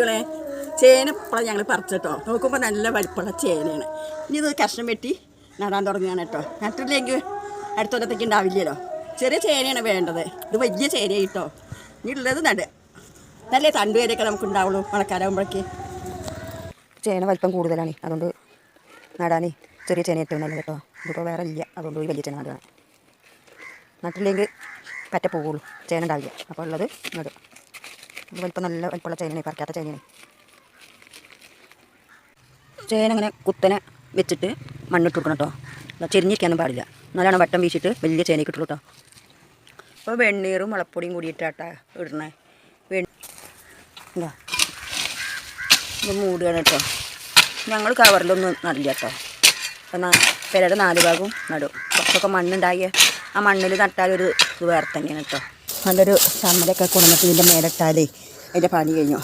കുട്ടികളെ ചേന ഇപ്പോഴാണ് ഞങ്ങൾ പറിച്ചിട്ടോ. നോക്കുമ്പോൾ നല്ല വലിപ്പമുള്ള ചേനയാണ്. ഇനി ഇത് കഷ്ണം വെട്ടി നടാൻ തുടങ്ങിയാണ് കേട്ടോ. നട്ടില്ലെങ്കിൽ അടുത്ത ഉണ്ടാവില്ലല്ലോ. ചെറിയ ചേനയാണ് വേണ്ടത്. ഇത് വലിയ ചേന കേട്ടോ. ഇനി ഉള്ളത് നട്. നല്ല തണ്ട് വരെയൊക്കെ നമുക്ക് ഉണ്ടാവുള്ളൂ മഴക്കാലാകുമ്പോഴേക്ക് ചേന വലിപ്പം കൂടുതലാണ്. അതുകൊണ്ട് നടാൻ ചെറിയ ചേന ഏറ്റവും നല്ലത് കേട്ടോ. ഇതിപ്പോൾ വേറെ ഇല്ല. അതുകൊണ്ട് വലിയ ചേന നടുകയാണ്. നട്ടില്ലെങ്കിൽ പറ്റ പോകുള്ളൂ ചേന ഉണ്ടാവില്ല. അപ്പോൾ ഉള്ളത് നടും. ഇത് വലിപ്പം നല്ല വലിപ്പമുള്ള പറിക്കാത്ത ചേനയാണ് ചേന അങ്ങനെ കുത്തനെ വെച്ചിട്ട് മണ്ണിട്ട് കൊടുക്കണം കേട്ടോ ചെരിഞ്ഞിരിക്കാനും പാടില്ല. എന്നാലാണ് വട്ടം വീശിട്ട് വലിയ ചേനയ്ക്ക് ഇട്ടുള്ളൂ കേട്ടോ അപ്പോൾ വെണ്ണീറും മുളപ്പൊടിയും കൂടിയിട്ടാട്ടാ ഇടണേ എന്താ ഇത്. മൂടുകയാണ് കേട്ടോ ഞങ്ങൾ കവറിലൊന്നും നടില്ല കേട്ടോ എന്നാൽ പെരയുടെ നാല് ഭാഗവും നടും. കുറച്ചൊക്കെ മണ്ണുണ്ടായി ആ മണ്ണിൽ നട്ടാലൊരു ഇത് വേറെ തന്നെയാണ് കേട്ടോ നല്ലൊരു ചമ്മലൊക്കെ കൊണ്ടുവന്നിട്ട് ഇതിന്റെ മേലിട്ടാലേ അതിന്റെ പണി കഴിഞ്ഞു.